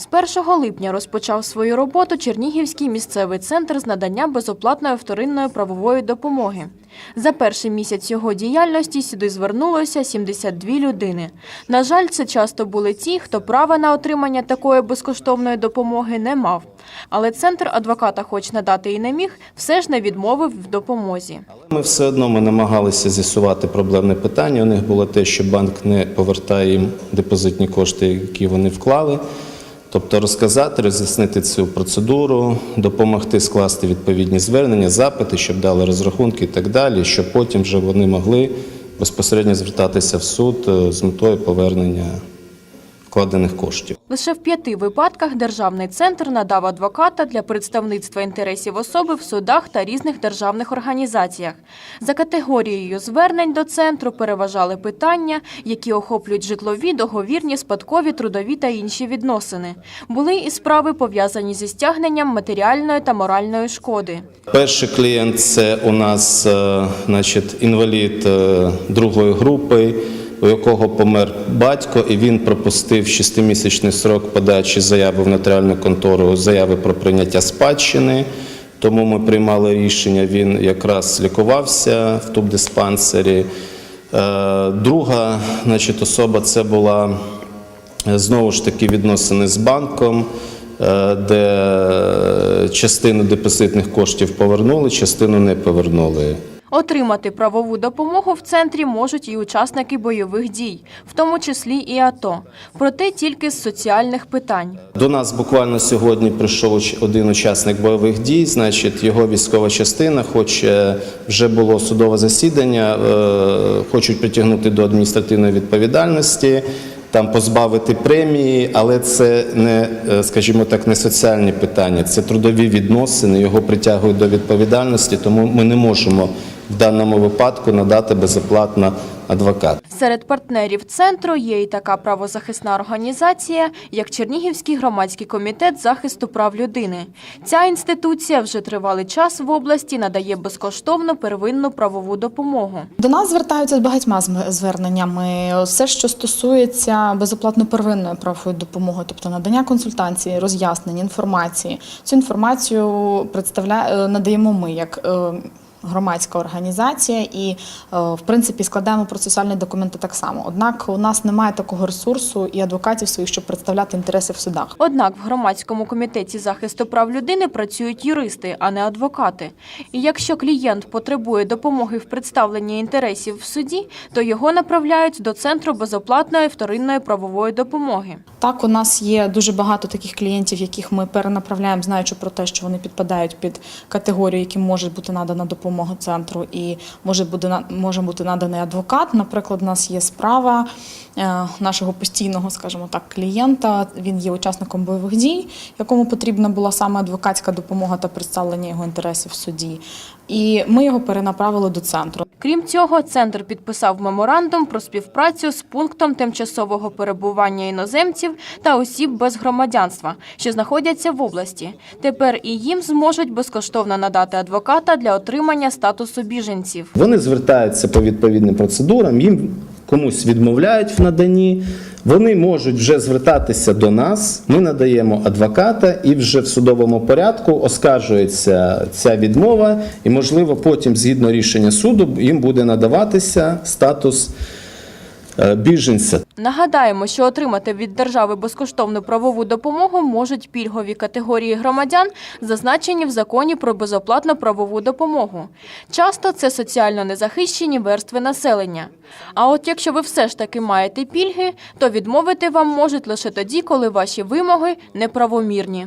З 1 липня розпочав свою роботу Чернігівський місцевий центр з надання безоплатної вторинної правової допомоги. За перший місяць його діяльності сюди звернулося 72 людини. На жаль, це часто були ті, хто права на отримання такої безкоштовної допомоги не мав. Але центр адвоката, хоч надати і не міг, все ж не відмовив в допомозі. Ми все одно ми намагалися з'ясувати проблемне питання. У них було те, що банк не повертає їм депозитні кошти, які вони вклали. Тобто розказати, роз'яснити цю процедуру, допомогти скласти відповідні звернення, запити, щоб дали розрахунки і так далі, щоб потім вже вони могли безпосередньо звертатися в суд е, з метою повернення вкладених коштів. Лише в п'яти випадках державний центр надав адвоката для представництва інтересів особи в судах та різних державних організаціях. За категорією звернень до центру переважали питання, які охоплюють житлові, договірні, спадкові, трудові та інші відносини. Були і справи пов'язані зі стягненням матеріальної та моральної шкоди. Перший клієнт це у нас е, значить, інвалід е, другої групи, у якого помер батько, і він пропустив шестимісячний срок подачі заяви в нотаріальну контору, заяви про прийняття спадщини. Тому ми приймали рішення. Він якраз лікувався в тубдиспансері. Е, Друга значить, особа це була е, знову ж таки відносини з банком, е, де частину депозитних коштів повернули, частину не повернули. Отримати правову допомогу в центрі можуть і учасники бойових дій, в тому числі і АТО. Проте тільки з соціальних питань. До нас буквально сьогодні прийшов один учасник бойових дій. Значить, його військова частина, хоч е, вже було судове засідання, е, хочуть притягнути до адміністративної відповідальності. Там позбавити премії, але це не, е, скажімо так, не соціальні питання, це трудові відносини. Його притягують до відповідальності, тому ми не можемо в даному випадку надати безоплатно адвоката. Серед партнерів центру є і така правозахисна організація, як Чернігівський громадський комітет захисту прав людини. Ця інституція вже тривалий час в області надає безкоштовну первинну правову допомогу. До нас звертаються з багатьма зверненнями. Все, що стосується безоплатно первинної правової допомоги, тобто надання консультації, роз'яснень, інформації. Цю інформацію представля... е, надаємо ми як. Громадська організація і, е, в принципі, складаємо процесуальні документи так само. Однак у нас немає такого ресурсу і адвокатів своїх, щоб представляти інтереси в судах. Однак в громадському комітеті захисту прав людини працюють юристи, а не адвокати. І якщо клієнт потребує допомоги в представленні інтересів в суді, то його направляють до центру безоплатної вторинної правової допомоги. Так, у нас є дуже багато таких клієнтів, яких ми перенаправляємо, знаючи про те, що вони підпадають під категорію, яким може бути надана допомога центру, і може буде може бути наданий адвокат. Наприклад, у нас є справа е, нашого постійного, скажімо так, клієнта. Він є учасником бойових дій, якому потрібна була саме адвокатська допомога та представлення його інтересів в суді. І ми його перенаправили до центру. Крім цього, центр підписав меморандум про співпрацю з пунктом тимчасового перебування іноземців та осіб без громадянства, що знаходяться в області. Тепер і їм зможуть безкоштовно надати адвоката для отримання статусу біженців. Вони звертаються по відповідним процедурам, їм комусь відмовляють в наданні. Вони можуть вже звертатися до нас. Ми надаємо адвоката, і вже в судовому порядку оскаржується ця відмова, і можливо потім, згідно рішення суду, їм буде надаватися статус біженця. Нагадаємо, що отримати від держави безкоштовну правову допомогу можуть пільгові категорії громадян, зазначені в законі про безоплатну правову допомогу. Часто це соціально незахищені верстви населення. А от якщо ви все ж таки маєте пільги, то відмовити вам можуть лише тоді, коли ваші вимоги неправомірні.